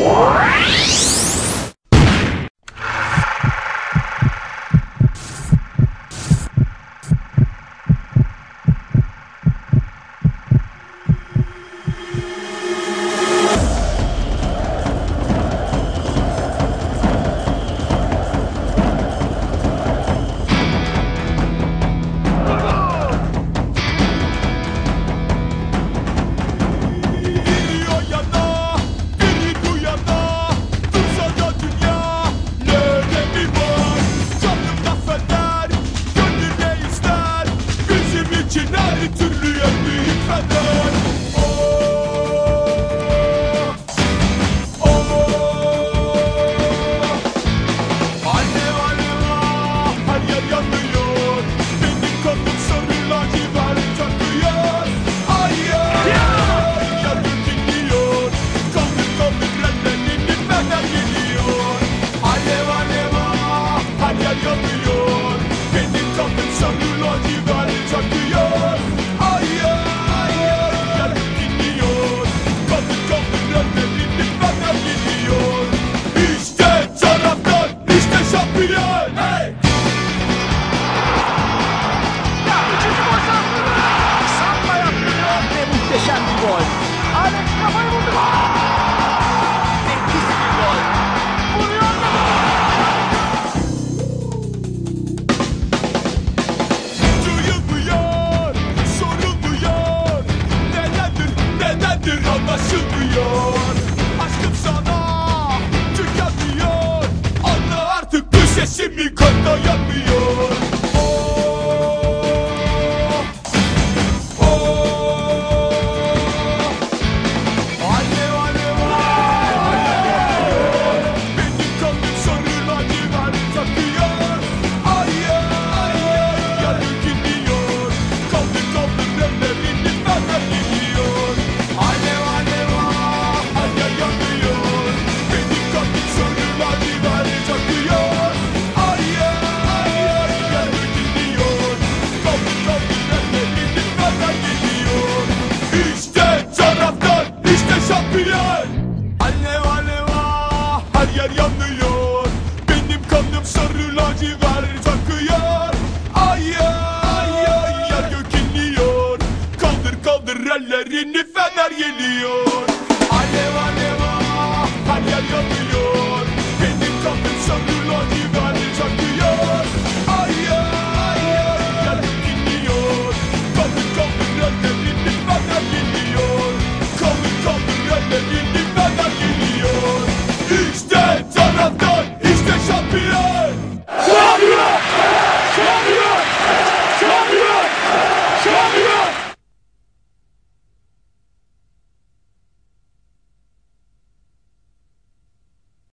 What? muhteşem bir gol. Alex kafayı vurdu. Nefis bir gol. Vuruyor ve Duyulmuyor, sorulmuyor. Nedendir, nedendir anlaşılmıyor. lacivert takıyor Ay ay ay yer gök inliyor Kaldır kaldır ellerini fener geliyor Alev alev ah her yer yanıyor. Beni kaldır söndür lacivert takıyor Ay ay yer gök inliyor Kaldır kaldır ellerini fener geliyor Kaldır kaldır